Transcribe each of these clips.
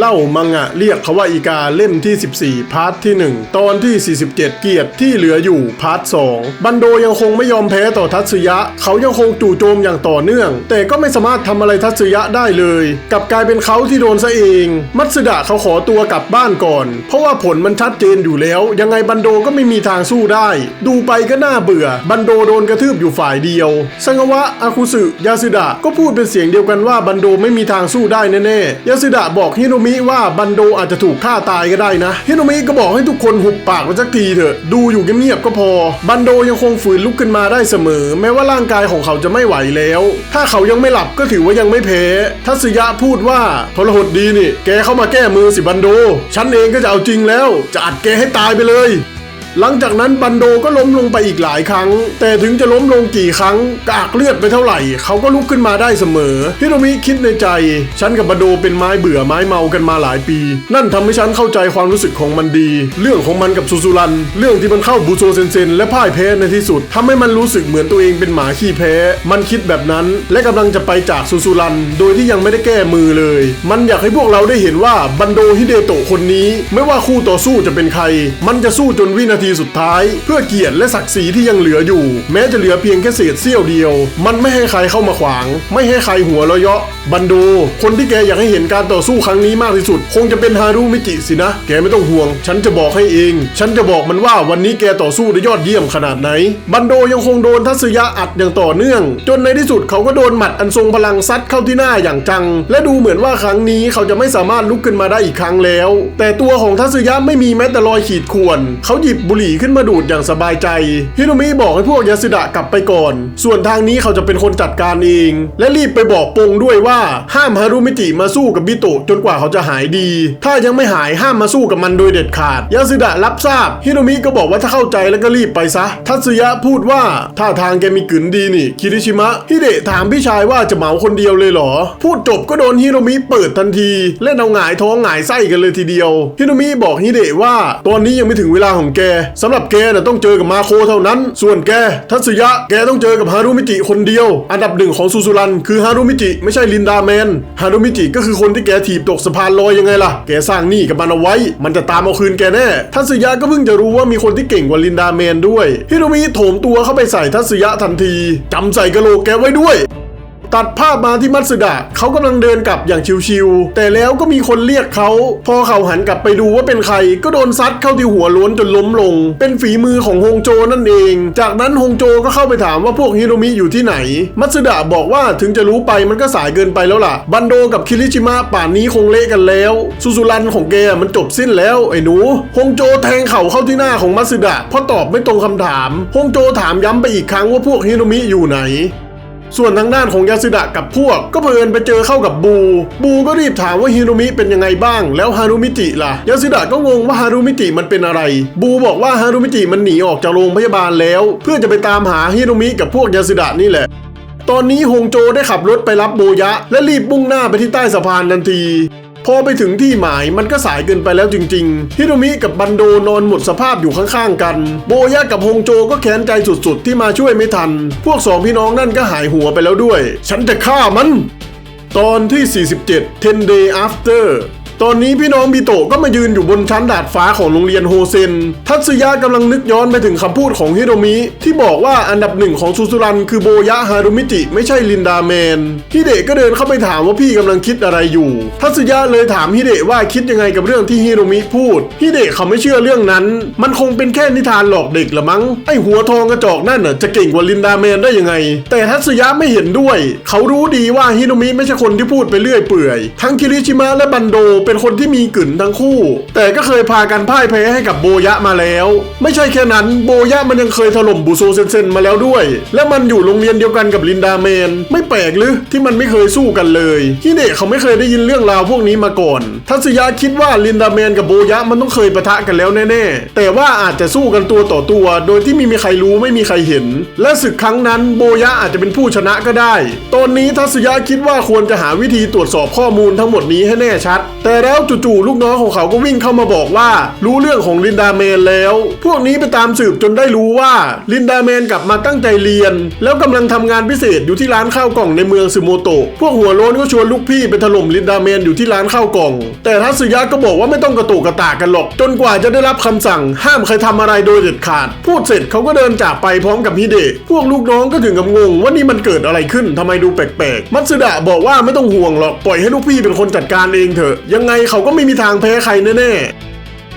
เล่ามังงะเรียกเขาว่าอีกาเล่มที่ 14 พาร์ทที่ 1 ตอนที่ 47 เกียรติที่เหลืออยู่พาร์ท2บันโดยังคงไม่ยอมแพ้ต่อทัตสึยะ เขายังคงจู่โจมอย่างต่อเนื่อง แต่ก็ไม่สามารถทำอะไรทัตสึยะได้เลย กลับกลายเป็นเขาที่โดนซะเอง มัตสึดะเขาขอตัวกลับบ้านก่อน เพราะว่าผลมันชัดเจนอยู่แล้ว ยังไงบันโดก็ไม่มีทางสู้ได้ ดูไปก็น่าเบื่อ บันโดโดนกระทืบอยู่ฝ่ายเดียวสังวะอาคุสึยาสึดะก็พูดเป็นเสียงเดียวกันว่าบันโดไม่มีทางสู้ได้แน่ๆยาสึดะบอกฮิโนมิว่าบันโดอาจจะถูกฆ่าตายก็ได้นะฮิโนมิก็บอกให้ทุกคนหุบปากไปสักทีเถอะ ดูอยู่เงียบๆก็พอ บันโดยังคงฝืนลุกขึ้นมาได้เสมอ แม้ว่าร่างกายของเขาจะไม่ไหวแล้ว ถ้าเขายังไม่หลับก็ถือว่ายังไม่แพ้ ทัศยะพูดว่าทรหดดีนี่ แกเข้ามาแก้มือสิบันโด ฉันเองก็จะเอาจริงแล้ว จะอัดแกให้ตายไปเลย หลังจากนั้นบันโดก็ล้มลงไปอีกหลายครั้ง แต่ถึงจะล้มลงกี่ครั้งกากเลือดไปเท่าไหร่ เขาก็ลุกขึ้นมาได้เสมอฮิโรมิคิดในใจ ฉันกับบันโดเป็นไม้เบื่อไม้เมากันมาหลายปี นั่นทำให้ฉันเข้าใจความรู้สึกของมันดี เรื่องของมันกับซูซูรัน เรื่องที่มันเข้าบูโซเซนเซนและพ่ายแพ้ในที่สุดทำให้มันรู้สึกเหมือนตัวเองเป็นหมาขี้แพ้ มันคิดแบบนั้น และกำลังจะไปจากซูซูรัน โดยที่ยังไม่ได้แก้มือเลย มันอยากให้พวกเราได้เห็นว่าบันโดฮิเดโตะคนนี้ ไม่ว่าคู่ต่อสู้จะเป็นใคร มันจะสู้จนวินาทีสุดท้าย เพื่อเกียรติและศักดิ์ศรีที่ยังเหลืออยู่ แม้จะเหลือเพียงแค่เศษเสี้ยวเดียว มันไม่ให้ใครเข้ามาขวาง ไม่ให้ใครหัวเราะเยาะบันโด คนที่แกอยากให้เห็นการต่อสู้ครั้งนี้มากที่สุด คงจะเป็นฮารุมิจิสินะ แกไม่ต้องห่วง ฉันจะบอกให้เอง ฉันจะบอกมันว่าวันนี้แกต่อสู้ได้ยอดเยี่ยมขนาดไหน บันโดยังคงโดนทัศยะอัดอย่างต่อเนื่อง จนในที่สุดเขาก็โดนหมัดอันทรงพลังซัดเข้าที่หน้าอย่างจัง และดูเหมือนว่าครั้งนี้เขาจะไม่สามารถลุกขึ้นมาได้อีกครั้งแล้ว แต่ตัวของทัศยะไม่มีแม้แต่รอยขีดข่วน เขาหยิบบุหรี่ขึ้นมาดูดอย่างสบายใจ ฮิโนมิบอกให้พวกยาสึดะกลับไปก่อน ส่วนทางนี้เขาจะเป็นคนจัดการเอง และรีบไปบอกปงด้วยว่าห้ามฮารุมิจิมาสู้กับบิโตะจนกว่าเขาจะหายดี ถ้ายังไม่หายห้ามมาสู้กับมันโดยเด็ดขาด ยาสึดะรับทราบ ฮิโนมิก็บอกว่าถ้าเข้าใจแล้วก็รีบไปซะ ทัตสึยะพูดว่าถ้าทางแกมีกลืนดีนี่ คิริชิมะ ฮิเดะถามพี่ชายว่าจะเหมาคนเดียวเลยเหรอ พูดจบก็โดนฮิโนมิเปิดทันทีเล่นเอาหงายท้องหงายไส้กันเลยทีเดียว ฮิโนมิบอกฮิเดะว่า ตอนนี้ยังไม่ถึงเวลาของแกสำหรับแกน่ะต้องเจอกับมาโคเท่านั้น ส่วนแกทัตสึยะแกต้องเจอกับฮารุมิจิคนเดียว อันดับหนึ่งของซูซูรัน คือฮารุมิจิไม่ใช่ลินดาแมนฮารุมิจิก็คือคนที่แกถีบตกสะพานลอยยังไงล่ะ แกสร้างหนี้กับมันเอาไว้ มันจะตามเอาคืนแกแน่ทัตสึยะก็เพิ่งจะรู้ว่ามีคนที่เก่งกว่าลินดาแมนด้วยฮิโนมิโถมตัวเข้าไปใส่ทัตสึยะทันทีจำใส่กะโหลกแกไว้ด้วย ตัดภาพมาที่มัตสึดะเขากำลังเดินกลับอย่างชิวๆแต่แล้วก็มีคนเรียกเขา พอเขาหันกลับไปดูว่าเป็นใคร ก็โดนซัดเข้าที่หัวล้วนจนล้มลง เป็นฝีมือของฮงโจนั่นเอง จากนั้นฮงโจก็เข้าไปถามว่าพวกฮิโรมิอยู่ที่ไหน มัตสึดะบอกว่าถึงจะรู้ไปมันก็สายเกินไปแล้วล่ะ บันโดกับคิริชิมะป่านนี้คงเละกันแล้วซูซูรันของแกมันจบสิ้นแล้วไอ้หนูฮงโจแทงเข่าเข้าที่หน้าของมัตสึดะเพราะตอบไม่ตรงคำถามฮงโจถามย้ำไปอีกครั้งว่าพวกฮิโรมิอยู่ไหน ส่วนทางด้านของยาสึดะกับพวก ก็เพิ่นไปเจอเข้ากับบู บูก็รีบถามว่าฮิโนมิเป็นยังไงบ้าง แล้วฮารุมิจิล่ะยาสึดะก็งงว่าฮารุมิจิมันเป็นอะไร บูบอกว่าฮารุมิจิมันหนีออกจากโรงพยาบาลแล้ว เพื่อจะไปตามหาฮิโนมิกับพวกยาสึดะนี่แหละตอนนี้ฮงโจได้ขับรถไปรับโบยะ และรีบมุ่งหน้าไปที่ใต้สะพานทันที พอไปถึงที่หมายมันก็สายเกินไปแล้วจริงๆ ฮิโนมิกับบันโดนอนหมดสภาพอยู่ข้างๆกัน โบยะกับฮงโจก็แค้นใจสุดๆ ที่มาช่วยไม่ทัน พวกสองพี่น้องนั่นก็หายหัวไปแล้วด้วย ฉันจะฆ่ามัน ตอนที่ 47 10 day after ตอนนี้พี่น้องบิโตะก็มายืนอยู่บนชั้นดาดฟ้าของโรงเรียนโฮเซน ทัตสึยะกำลังนึกย้อนไปถึงคำพูดของฮิโรมิ ที่บอกว่าอันดับหนึ่งของซูซูรัน คือโบยะฮารุมิจิไม่ใช่ลินดาแมนฮิเดะก็เดินเข้าไปถามว่าพี่กำลังคิดอะไรอยู่ ทัตสึยะเลยถามฮิเดะว่าคิดยังไงกับเรื่องที่ฮิโรมิพูดฮิเดะเขาไม่เชื่อเรื่องนั้น มันคงเป็นแค่นิทานหลอกเด็กละมั้งไอหัวทองกระจอกนั่นน่ะจะเก่งกว่าลินดาแมนได้ยังไง แต่ทัตสึยะไม่เห็นด้วย เขารู้ดีว่าฮิโนมิไม่ใช่คนที่พูดไปเรื่อยเปื่อย ทั้งคิริชิมะและบันโดเป็น็นคนที่มีกึ่นทั้งคู่ แต่ก็เคยพากันพ่ายแพ้ให้กับโบยะมาแล้ว ไม่ใช่แค่นั้นโบยะมันยังเคยถล่มบุโซเซนเซนมาแล้วด้วย และมันอยู่โรงเรียนเดียวกันกับลินดาแมน ไม่แปลกหรือที่มันไม่เคยสู้กันเลยฮิเดะเขาไม่เคยได้ยินเรื่องราวพวกนี้มาก่อน ทัศยะคิดว่าลินดาแมนกับโบยะมันต้องเคยปะทะกันแล้วแน่ๆ แต่ว่าอาจจะสู้กันตัวต่อตัว โดยที่ไม่มีใครรู้ไม่มีใครเห็น และศึกครั้งนั้นโบยะอาจจะเป็นผู้ชนะก็ได้ ตอนนี้ทัศยะคิดว่าควรจะหาวิธีตรวจสอบข้อมูลทั้งหมดนี้ให้แน่ชัด แต่แล้วจู่ๆลูกน้องของเขาก็วิ่งเข้ามาบอกว่า รู้เรื่องของลินดาแมนแล้ว พวกนี้ไปตามสืบจนได้รู้ว่าลินดาแมนกลับมาตั้งใจเรียน แล้วกำลังทำงานพิเศษอยู่ที่ร้านข้าวกล่องในเมืองซึโมโตะพวกหัวโล้นก็ชวนลูกพี่ไปถล่มลินดาแมนอยู่ที่ร้านข้าวกล่อง แต่ทัศยะก็บอกว่าไม่ต้องกระตุกกระตากกันหรอก จนกว่าจะได้รับคำสั่ง ห้ามใครทำอะไรโดยเด็ดขาด พูดเสร็จเขาก็เดินจากไปพร้อมกับฮิเดะพวกลูกน้องก็ถึงกับงงว่านี่มันเกิดอะไรขึ้นทำไมดูแปลกๆมัตสึดะบอกว่าไม่ต้องห่วงหรอกปล่อยให้ลูกพี่เป็นคนจัดการเองเถอะยังไงเขาก็ไม่มีทางแพ้ใครแน่ๆ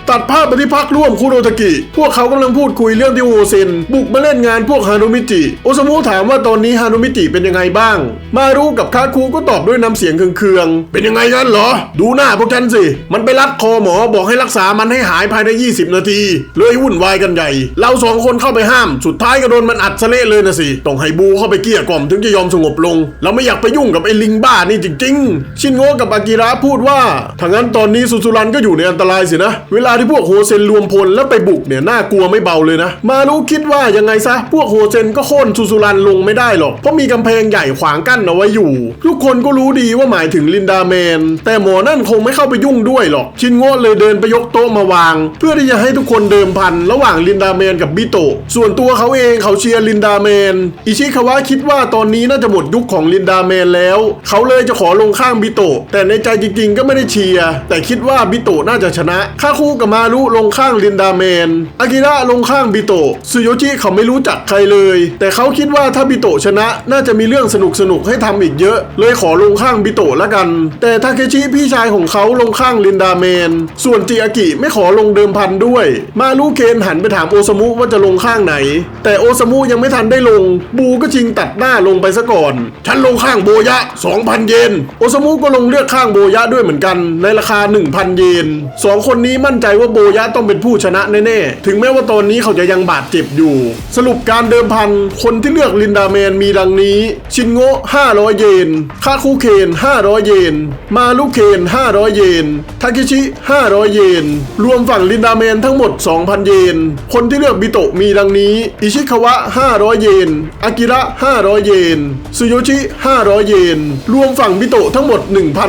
ตัดภาพไปที่พักร่วมคุโรตากิ พวกเขากำลังพูดคุยเรื่องที่โอเซน บุกมาเล่นงานพวกฮานุมิจิ โอซามุถามว่าตอนนี้ฮานุมิจิเป็นยังไงบ้าง มารู้กับคาคูก็ตอบด้วยน้ำเสียงเคืองๆ เป็นยังไงกันเหรอ ดูหน้าพวกฉันสิ มันไปรัดคอหมอบอกให้รักษามันให้หายภายใน 20 นาที เลยวุ่นวายกันใหญ่ เราสองคนเข้าไปห้าม สุดท้ายก็โดนมันอัดสะเละเลยนะสิ ต้องให้บูเข้าไปเกลี้ยกล่อมถึงจะยอมสงบลง เราไม่อยากไปยุ่งกับไอ้ลิงบ้านี่จริง ๆ ชินโงกับอากิระพูดว่าถ้างั้นตอนนี้ซูซูรันก็อยู่ในอันตรายสินะ เวลาที่พวกโฮเซนรวมพลแล้วไปบุกเนี่ยน่ากลัวไม่เบาเลยนะ มารู้คิดว่ายังไงซะ พวกโฮเซนก็โค่นซูซูรันลงไม่ได้หรอก เพราะมีกำแพงใหญ่ขวางกั้นเอาไว้อยู่ ทุกคนก็รู้ดีว่าหมายถึงลินดาแมน แต่หมอนั่นคงไม่เข้าไปยุ่งด้วยหรอก ชินโง่เลยเดินไปยกโต๊ะมาวาง เพื่อที่จะให้ทุกคนเดิมพัน ระหว่างลินดาแมนกับบิโตะส่วนตัวเขาเองเขาเชียร์ลินดาแมน อิชิคาวะคิดว่าตอนนี้น่าจะหมดยุคของลินดาแมนแล้ว เขาเลยจะขอลงข้างบิโตะแต่ในใจจริงๆก็ไม่ได้เชียร์แต่คิดว่าบิโตะน่าจะชนะคาคู่กับมารุลงข้างลินดาแมน อากิระลงข้างบิโตะซูโยชิเขาไม่รู้จักใครเลย แต่เขาคิดว่าถ้าบิโตะชนะน่าจะมีเรื่องสนุกสนุกให้ทำอีกเยอะ เลยขอลงข้างบิโตะละกัน แต่ทาเคชิพี่ชายของเขาลงข้างลินดาแมน ส่วนจิอากิไม่ขอลงเดิมพันด้วย มารุเคนหันไปถามโอซามุว่าจะลงข้างไหน แต่โอซามุยังไม่ทันได้ลง บูก็ชิงตัดหน้าลงไปซะก่อน ฉันลงข้างโบยะ 2,000 เยน โอซามุก็ลงเลือกข้างโบยะด้วยเหมือนกัน ในราคา 1,000 เยนสองคนนี้มั่นใจว่าโบยะต้องเป็นผู้ชนะแน่ๆ ถึงแม้ว่าตอนนี้เขาจะยังบาดเจ็บอยู่ สรุปการเดิมพัน คนที่เลือกลินดาแมนมีดังนี้ ชินโงะ500 เยน คาคูเคน 500 เยน มาลุเคน 500 เยน ทาเคชิ 500 เยน รวมฝั่งลินดาแมนทั้งหมด 2,000 เยน คนที่เลือกบิโตะมีดังนี้ อิชิคาวะ 500 เยน อากิระ 500 เยนซูโยชิ 500 เยน รวมฝั่งบิโตะทั้งหมด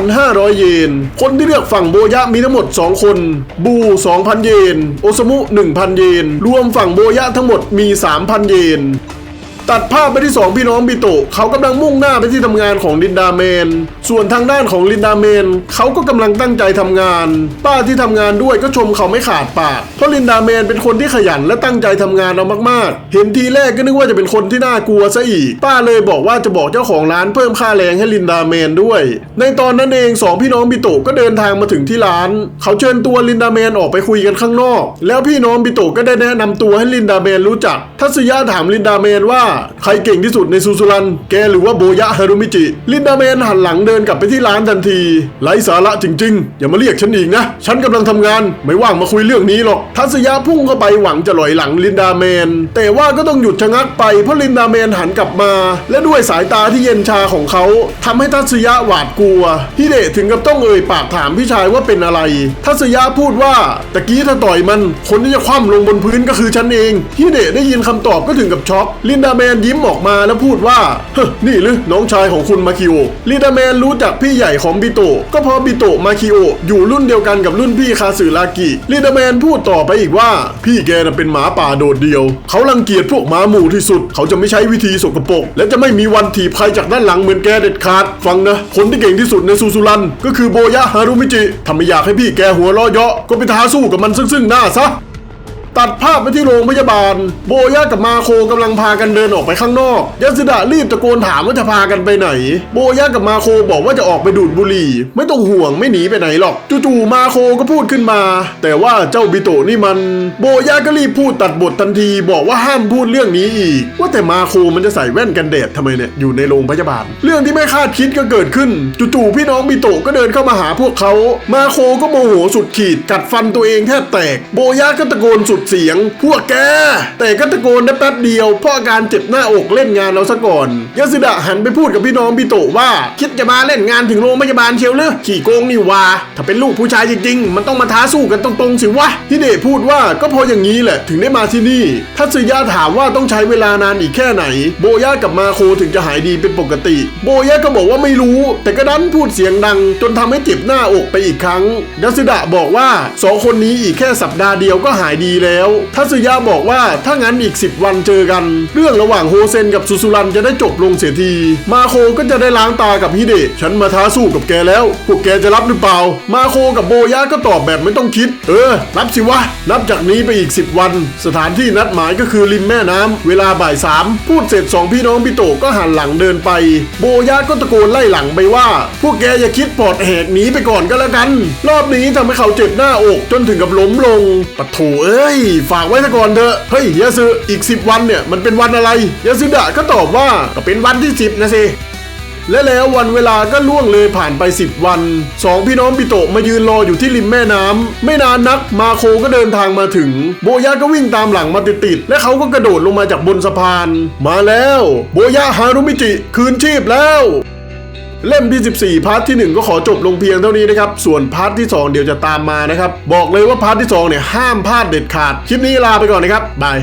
1,500 เยน คนที่เลือกฝั่งโบยะมีทั้งหมด 2 คน บู2,000 เยน โอซามุ 1,000 เยน รวมฝั่งโบยะทั้งหมดมี 3,000 เยน ตัดภาพไปที่ 2 พี่น้องบิโตะเขากำลังมุ่งหน้าไปที่ทำงานของลินดาเมน ส่วนทางด้านของลินดาเมนเขาก็กำลังตั้งใจทำงาน ป้าที่ทำงานด้วยก็ชมเขาไม่ขาดปาก เพราะลินดาเมนเป็นคนที่ขยันและตั้งใจทำงานเอามากๆ เห็นทีแรกก็นึกว่าจะเป็นคนที่น่ากลัวซะอีก ป้าเลยบอกว่าจะบอกเจ้าของร้านเพิ่มค่าแรงให้ลินดาเมนด้วย ในตอนนั้นเองสองพี่น้องบิโตะก็เดินทางมาถึงที่ร้าน เขาเชิญตัวลินดาเมนออกไปคุยกันข้างนอก แล้วพี่น้องบิโตะก็ได้แนะนำตัวให้ลินดาเมนรู้จักทัศยะถามลินดาเมนว่าใครเก่งที่สุดในซูซูรัน แกหรือว่าโบยะฮารุมิจิ ลินดาเมนหันหลังเดินกลับไปที่ร้านทันที ไร้สาระจริงๆ อย่ามาเรียกฉันอีกนะ ฉันกำลังทำงานไม่ว่างมาคุยเรื่องนี้หรอก ทัศยะพุ่งเข้าไปหวังจะหลอยหลังลินดาเมน แต่ว่าก็ต้องหยุดชะงักไปเพราะลินดาเมนหันกลับมา และด้วยสายตาที่เย็นชาของเขาทำให้ทัศยะหวาดกลัวฮิเดะถึงกับต้องเอ่ยปากถามพี่ชายว่าเป็นอะไร ทัศยะพูดว่าตะกี้ถ้าต่อยมัน คนที่จะคว่ำลงบนพื้นก็คือฉันเองฮิเดะได้ยินคำตอบก็ถึงกับช็อกลินดาแมนนยิ้มออกมาแล้วพูดว่าเฮ้นี่หรือน้องชายของคุณมาคิโอลินดาแมนรู้จักพี่ใหญ่ของบิโตะก็เพราะบิโตะมาคิโออยู่รุ่นเดียวกันกับรุ่นพี่คาสึรากิลินดาแมนพูดต่อไปอีกว่า พี่แกน่ะเป็นหมาป่าโดดเดียว เขารังเกียจพวกหมาหมู่ที่สุด เขาจะไม่ใช้วิธีสกปรกและจะไม่มีวันถีบใครจากด้านหลังเหมือนแกเด็ดขาด ฟังนะคนที่เก่งที่สุดในซูซูรัน ก็คือโบยะฮารุมิจิถ้าไม่อยากให้พี่แกหัวเราะเยาะก็ไปท้าสู้กับมันซึ่งซึ่งๆหน้าซะ ตัดภาพไปที่โรงพยาบาล โบยะกับมาโคกำลังพากันเดินออกไปข้างนอกยาสุดะรีบตะโกนถามว่าจะพากันไปไหน โบยะกับมาโคบอกว่าจะออกไปดูดบุหรี่ ไม่ต้องห่วงไม่หนีไปไหนหรอกจู่ๆมาโคก็พูดขึ้นมา แต่ว่าเจ้าบิโตะนี่มัน โบยะก็รีบพูดตัดบททันที บอกว่าห้ามพูดเรื่องนี้อีก ว่าแต่มาโคมันจะใส่แว่นกันแดดทำไมเนี่ยอยู่ในโรงพยาบาล เรื่องที่ไม่คาดคิดก็เกิดขึ้น จู่ๆพี่น้องบิโตะก็เดินเข้ามาหาพวกเขา มาโคก็โมโหสุดขีดกัดฟันตัวเองแทบแตก โบยะก็ตะโกนสุดเสียง พวกแก แต่ก็ตะโกนได้แป๊บเดียวเพราะอาการเจ็บหน้าอกเล่นงานเราซะก่อนยาสุดะหันไปพูดกับพี่น้องพี่โตว่า คิดจะมาเล่นงานถึงโรงพยาบาลเชียวหรือขี่โกงนี่วาถ้าเป็นลูกผู้ชายจริงๆ มันต้องมาท้าสู้กันตรงๆสิวะฮิเดะพูดว่าก็พออย่างนี้แหละถึงได้มาที่นี่ทัตสึยะถามว่าต้องใช้เวลานานอีกแค่ไหน โบย่ากับมาโคถึงจะหายดีเป็นปกติ โบย่าก็บอกว่าไม่รู้ แต่ก็ดันพูดเสียงดัง จนทำให้เจ็บหน้าอกไปอีกครั้งยัสุดะบอกว่าสองคนนี้อีกแค่สัปดาห์เดียวก็หายดีแล้วทัตสึยะบอกว่าถ้างั้นอีก 10 วันเจอกัน เรื่องระหว่างโฮเซนกับซูซูรันจะได้จบลงเสียที มาโคก็จะได้ล้างตากับฮิเดะฉันมาท้าสู้กับแกแล้ว พวกแกจะรับหรือเปล่า มาโคกับโบย่าก็ตอบแบบไม่ต้องคิด เออ รับสิวะ นับจากนี้ไปอีก 10 วัน สถานที่นัดหมายก็คือริมแม่น้ำเวลาบ่ายสามพูดเสร็จสองพี่น้องพี่โตก็หันหลังเดินไป โบย่าก็ตะโกนไล่หลังไปว่า พวกแกอย่าคิดปลอดแหกหนีไปก่อนก็แล้วกัน รอบนี้ทำให้เขาเจ็บหน้าอกจนถึงกับล้มลงปะโถเอ้ยฝากไว้ซะก่อนเถอะ เฮ้ยยาซึอีก 10 วันเนี่ย มันเป็นวันอะไรยาซึดะก็ตอบว่าก็เป็นวันที่ 10 นะสิและแล้ววันเวลาก็ล่วงเลยผ่านไป 10 วันสองพี่น้องปิโตะมายืนรออยู่ที่ริมแม่น้ำไม่นานนักมาโคก็เดินทางมาถึง โบยะก็วิ่งตามหลังมาติดๆและเขาก็กระโดดลงมาจากบนสะพาน มาแล้ว โบยะฮารุมิจิคืนชีพแล้ว เล่มที่ 14 พาร์ทที่ 1 ก็ขอจบลงเพียงเท่านี้นะครับ ส่วนพาร์ทที่ 2 เดี๋ยวจะตามมานะครับ บอกเลยว่าพาร์ทที่ 2 เนี่ย ห้ามพลาดเด็ดขาด คลิปนี้ลาไปก่อนนะครับ บาย